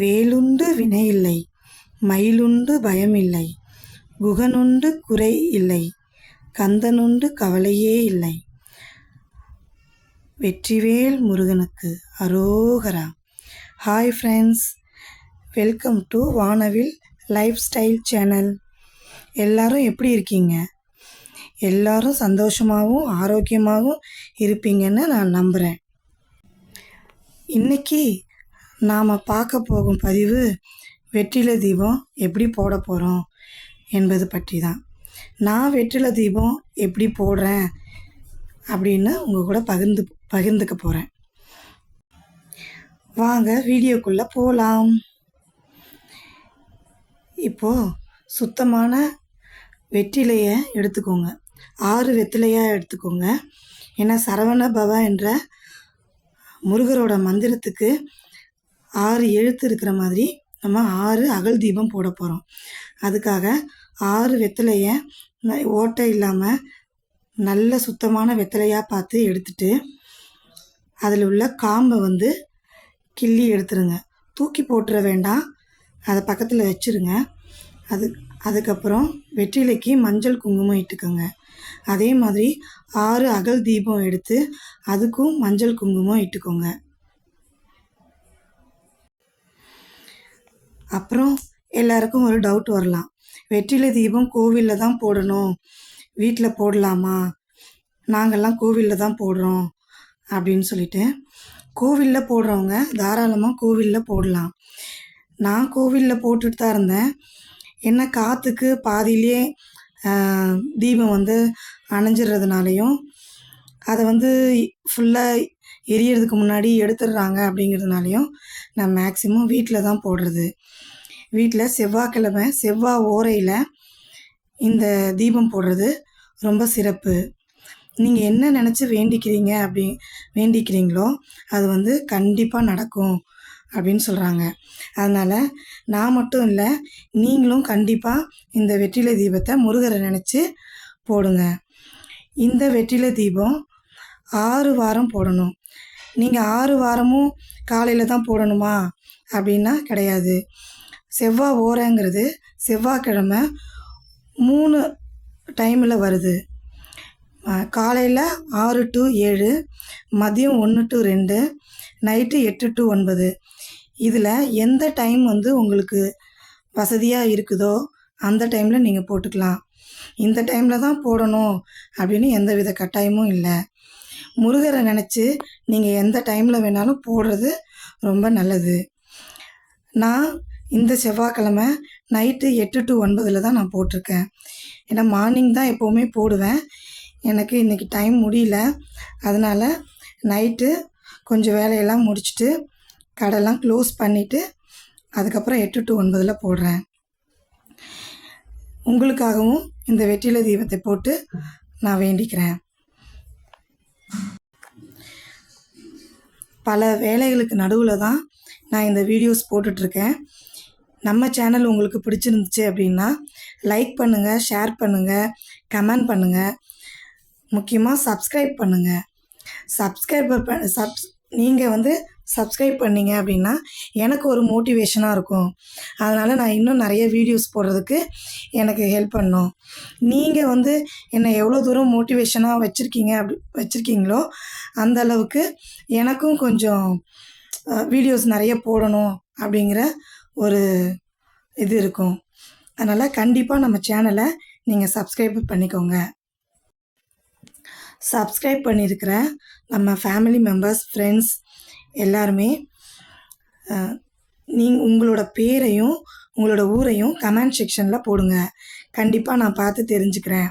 வேலுண்டு வினையில்லை மயிலுண்டு பயமில்லை குகனுண்டு குறை இல்லை கந்தனுண்டு கவலையே இல்லை. வெற்றிவேல் முருகனுக்கு அரோகரா. Hi friends welcome to Vanavil lifestyle channel எல்லாரும் எப்படி இருக்கீங்க? எல்லாரும் சந்தோஷமாகவும் ஆரோக்கியமாகவும் இருப்பீங்கன்னு நான் நம்புகிறேன் இன்னைக்கு நாம் பார்க்க போகும் பதிவு வெற்றிலை தீபம் எப்படி போட போகிறோம் என்பது பற்றி தான் நான் வெற்றிலை தீபம் எப்படி போடுறேன் அப்படின்னு உங்கள் கூட பகிர்ந்து பகிர்ந்துக்க போகிறேன் வாங்க வீடியோக்குள்ளே போகலாம் இப்போது சுத்தமான வெற்றிலையை எடுத்துக்கோங்க. ஆறு வெற்றிலையாக எடுத்துக்கோங்க. ஏன்னா சரவண பவ என்ற முருகரோட மந்திரத்துக்கு ஆறு எழுத்து இருக்கிற மாதிரி நம்ம ஆறு அகல் தீபம் போட போகிறோம் அதுக்காக ஆறு வெத்தலையை ஓட்டை இல்லாமல் நல்ல சுத்தமான வெத்தலையாக பார்த்து எடுத்துட்டு அதில் உள்ள காம்பை வந்து கிள்ளி எடுத்துருங்க. தூக்கி போட்டுற வேண்டாம். அதை பக்கத்தில் வச்சுருங்க. அது அதுக்கப்புறம் வெற்றிலைக்கு மஞ்சள் குங்குமம் இட்டுக்கோங்க. அதே மாதிரி ஆறு அகல் தீபம் எடுத்து அதுக்கும் மஞ்சள் குங்குமம் இட்டுக்கோங்க. அப்புறம் எல்லாருக்கும் ஒரு டவுட் வரலாம். வெற்றிலை தீபம் கோவிலில் தான் போடணும். வீட்டில் போடலாமா? நாங்கள்லாம் கோவிலில் தான் போடுறோம் அப்படின்னு சொல்லிட்டு கோவிலில் போடுறவங்க தாராளமாக கோவிலில் போடலாம். நான் கோவிலில் போட்டுட்டு தான் இருந்தேன். என்ன காற்றுக்கு பாதியிலே தீபம் வந்து அணைஞ்சிடுறதுனாலையும் அதை வந்து ஃபுல்லாக எரியறதுக்கு முன்னாடி எடுத்துடுறாங்க அப்படிங்கிறதுனாலையும் நான் மேக்ஸிமம் வீட்டில் தான் போடுறது. வீட்டில் செவ்வாய்க்கிழமை செவ்வாய் ஓரையில் இந்த தீபம் போடுறது ரொம்ப சிறப்பு. நீங்கள் என்ன நினச்சி வேண்டிக்கிறீங்க அப்படி வேண்டிக்கிறீங்களோ அது வந்து கண்டிப்பாக நடக்கும் அப்படின்னு சொல்கிறாங்க அதனால் நான் மட்டும் இல்லை நீங்களும் கண்டிப்பாக இந்த வெற்றிலை தீபத்தை முருகரை நினச்சி போடுங்க. இந்த வெற்றிலை தீபம் ஆறு வாரம் போடணும். நீங்கள் ஆறு வாரமும் காலையில் தான் போடணுமா? அப்படின்னா கிடையாது. செவ்வாய் ஓரங்கிறது செவ்வாய்க்கிழமை மூணு டைமில் வருது. காலையில் ஆறு டு ஏழு மதியம் ஒன்று டு ரெண்டு நைட்டு எட்டு டு ஒன்பது. இதில் எந்த டைம் வந்து உங்களுக்கு வசதியாக இருக்குதோ அந்த டைமில் நீங்கள் போட்டுக்கலாம். இந்த டைமில் தான் போடணும் அப்படின்னு எந்த வித கட்டாயமும் இல்லை. முருகரை நினச்சி நீங்கள் எந்த டைமில் வேணாலும் போடுறது ரொம்ப நல்லது. நான் இந்த செவ்வாய்க்கிழமை நைட்டு எட்டு டு ஒன்பதில் தான் நான் போட்டிருக்கேன். ஏன்னா மார்னிங் தான் எப்போவுமே போடுவேன். எனக்கு இன்றைக்கி டைம் முடியல. அதனால் நைட்டு கொஞ்சம் வேலையெல்லாம் முடிச்சுட்டு கடைலாம் க்ளோஸ் பண்ணிவிட்டு அதுக்கப்புறம் எட்டு டு ஒன்பதில் போடுறேன். உங்களுக்காகவும் இந்த வெற்றிலை தீபத்தை போட்டு நான் வேண்டிக்கிறேன். பல வேலைகளுக்கு நடுவில் தான் நான் இந்த வீடியோஸ் போட்டுட்ருக்கேன். நம்ம சேனல் உங்களுக்கு பிடிச்சிருந்துச்சு அப்படின்னா லைக் பண்ணுங்கள் ஷேர் பண்ணுங்கள் கமெண்ட் பண்ணுங்கள் முக்கியமாக சப்ஸ்கிரைப் பண்ணுங்கள் சப்ஸ்கிரைபர் ப சப்ஸ் நீங்கள் வந்து சப்ஸ்கிரைப் பண்ணீங்க அப்படின்னா எனக்கு ஒரு மோட்டிவேஷனாக இருக்கும். அதனால் நான் இன்னும் நிறைய வீடியோஸ் போடுறதுக்கு எனக்கு ஹெல்ப் பண்ணும். நீங்கள் வந்து என்னை எவ்வளோ தூரம் மோட்டிவேஷனாக வச்சுருக்கீங்க அப்படி வச்சுருக்கீங்களோ அந்த அளவுக்கு எனக்கும் கொஞ்சம் வீடியோஸ் நிறைய போடணும் அப்படிங்கிற ஒரு இது இருக்கும். அதனால் கண்டிப்பாக நம்ம சேனலை நீங்கள் சப்ஸ்கிரைப் பண்ணிக்கோங்க. சப்ஸ்கிரைப் பண்ணியிருக்கிற நம்ம ஃபேமிலி மெம்பர்ஸ் ஃப்ரெண்ட்ஸ் எல்லாருமே நீங்கள் உங்களோட பேரையும் உங்களோட ஊரையும் கமெண்ட் செக்ஷனில் போடுங்க. கண்டிப்பாக நான் பார்த்து தெரிஞ்சுக்கிறேன்.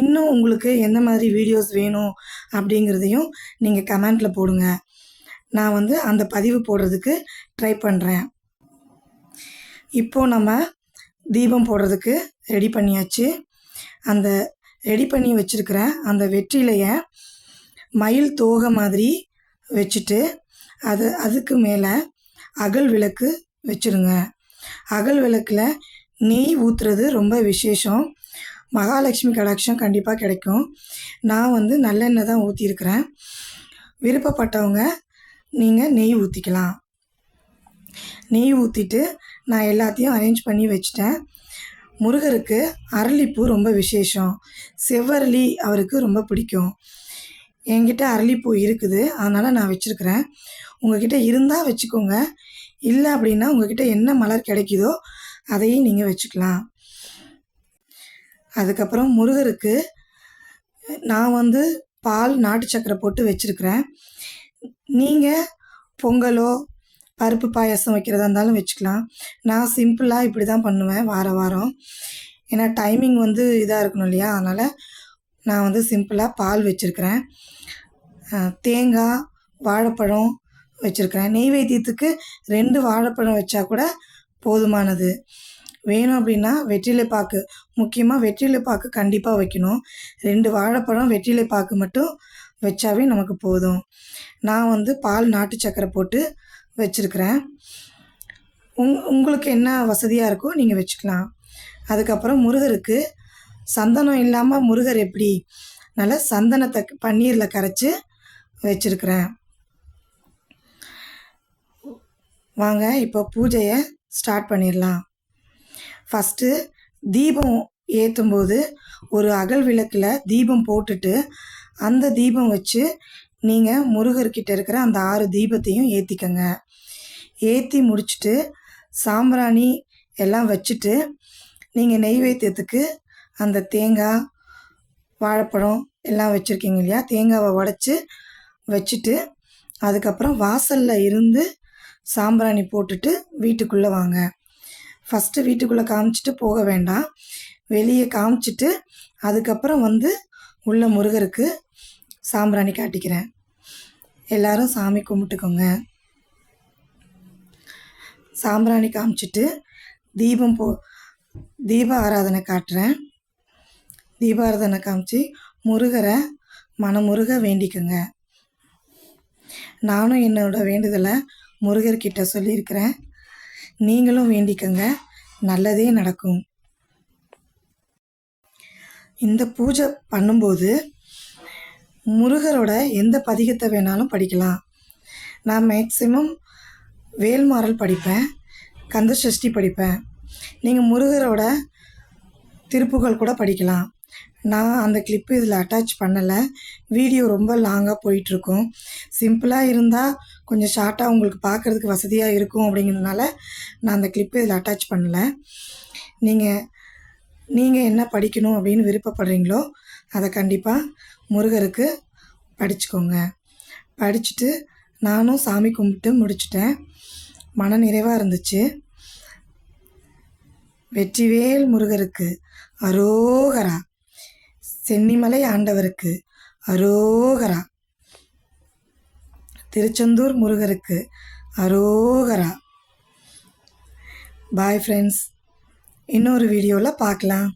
இன்னும் உங்களுக்கு எந்த மாதிரி வீடியோஸ் வேணும் அப்படிங்கிறதையும் நீங்கள் கமெண்ட்டில் போடுங்க. நான் வந்து அந்த பதிவு போடுறதுக்கு ட்ரை பண்ணுறேன் இப்போது நம்ம தீபம் போடுறதுக்கு ரெடி பண்ணியாச்சு. அந்த ரெடி பண்ணி வச்சுருக்கிற அந்த வெற்றிலையை மயில் தோகை மாதிரி வச்சுட்டு அது அதுக்கு மேலே அகல் விளக்கு வச்சுருங்க. அகல் விளக்கில் நெய் ஊற்றுறது ரொம்ப விசேஷம். மகாலட்சுமி கடாட்சம் கண்டிப்பாக கிடைக்கும். நான் வந்து நல்லெண்ணெய் தான் ஊற்றிருக்கிறேன் விருப்பப்பட்டவங்க நீங்கள் நெய் ஊற்றிக்கலாம் நெய் ஊற்றிட்டு நான் எல்லாத்தையும் அரேஞ்ச் பண்ணி வச்சிட்டேன். முருகருக்கு அரளிப்பூ ரொம்ப விசேஷம். செவ்வரளி அவருக்கு ரொம்ப பிடிக்கும். என்கிட்ட அரளிப்பூ இருக்குது. அதனால் நான் வச்சுருக்கிறேன். உங்ககிட்ட இருந்தால் வச்சுக்கோங்க. இல்லை அப்படின்னா உங்ககிட்ட என்ன மலர் கிடைக்குதோ அதையும் நீங்கள் வச்சுக்கலாம். அதுக்கப்புறம் முருகருக்கு நான் வந்து பால் நாட்டு சக்கரை போட்டு வச்சுருக்கிறேன். நீங்கள் பொங்கலோ பருப்பு பாயாசம் வைக்கிறதா இருந்தாலும் வச்சுக்கலாம். நான் சிம்பிளாக இப்படி தான் பண்ணுவேன் வார வாரம். ஏன்னா டைமிங் வந்து இதாக இருக்கணும் இல்லையா? அதனால் நான் வந்து சிம்பிளாக பால் வச்சுருக்கிறேன். தேங்காய் வாழைப்பழம் வச்சுருக்கிறேன். நெய்வேத்தியத்துக்கு ரெண்டு வாழைப்பழம் வச்சா கூட போதுமானது. வேணும் அப்படின்னா வெற்றிலை பாக்கு முக்கியமாக வெற்றிலை பாக்கு கண்டிப்பாக வைக்கணும். ரெண்டு வாழைப்பழம் வெற்றிலை பாக்கு மட்டும் வச்சாவே நமக்கு போதும். நான் வந்து பால் நாட்டு சக்கரை போட்டு வச்சுருக்கிறேன். உங் உங்களுக்கு என்ன வசதியாக இருக்கோ நீங்கள் வச்சுக்கலாம். அதுக்கப்புறம் முருகருக்கு சந்தனம் இல்லாமல் முருகர் எப்படி நல்லா சந்தனத்தை பன்னீரில் கரைச்சி வச்சுருக்கிறேன். வாங்க இப்போ பூஜையை ஸ்டார்ட் பண்ணிடலாம். ஃபஸ்ட்டு தீபம் ஏற்றும்போது ஒரு அகல் விளக்கில் தீபம் போட்டுட்டு அந்த தீபம் வச்சு நீங்கள் முருகர்கிட்ட இருக்கிற அந்த ஆறு தீபத்தையும் ஏற்றிக்கங்க ஏற்றி முடிச்சுட்டு சாம்பிராணி எல்லாம் வச்சுட்டு நீங்கள் நெய்வேத்தியத்துக்கு அந்த தேங்காய் வாழைப்பழம் எல்லாம் வச்சுருக்கீங்க இல்லையா? தேங்காவை உடச்சி வச்சுட்டு அதுக்கப்புறம் வாசலில் இருந்து சாம்பிராணி போட்டுட்டு வீட்டுக்குள்ளே வாங்க. ஃபஸ்ட்டு வீட்டுக்குள்ளே காமிச்சிட்டு போக வேண்டாம். வெளியே காமிச்சிட்டு அதுக்கப்புறம் வந்து உள்ள முருகருக்கு சாம்பிராணி காட்டிக்கிறேன். எல்லாரும் சாமி கும்பிட்டுக்கோங்க. சாம்பிராணி காமிச்சிட்டு தீபம் போ தீப ஆராதனை காட்டுறேன். தீபாரதனை காமிச்சு முருகரை மனமுருக வேண்டிக்கோங்க. நானும் என்னோட வேண்டுதலை முருகர்கிட்ட சொல்லியிருக்கிறேன். நீங்களும் வேண்டிக்கோங்க. நல்லதே நடக்கும். இந்த பூஜை பண்ணும்போது முருகரோட எந்த பதிகத்தை வேணாலும் படிக்கலாம். நான் மேக்ஸிமம் வேல்மாறல் படிப்பேன் கந்த சஷ்டி படிப்பேன். நீங்கள் முருகரோட திருப்புகள் கூட படிக்கலாம். நான் அந்த கிளிப்பு இதில் அட்டாச் பண்ணலை. வீடியோ ரொம்ப லாங்காக போயிட்டுருக்கும். சிம்பிளாக இருந்தால் கொஞ்சம் ஷார்ட்டாக உங்களுக்கு பார்க்குறதுக்கு வசதியாக இருக்கும் அப்படிங்கிறதுனால நான் அந்த கிளிப்பு இதில் அட்டாச் பண்ணலை. நீங்கள் நீங்கள் என்ன படிக்கணும் அப்படின்னு விருப்பப்படுறீங்களோ அதை கண்டிப்பாக முருகருக்கு படிச்சுக்கோங்க. படிச்சுட்டு நானும் சாமி கும்பிட்டு முடிச்சிட்டேன். மன நிறைவாக இருந்துச்சு. வெற்றிவேல் முருகருக்கு அரோகரா. சென்னிமலை ஆண்டவருக்கு அரோகரா. திருச்செந்தூர் முருகருக்கு அரோகரா. பாய் ஃப்ரெண்ட்ஸ் இன்னொரு வீடியோவில் பார்க்கலாம்.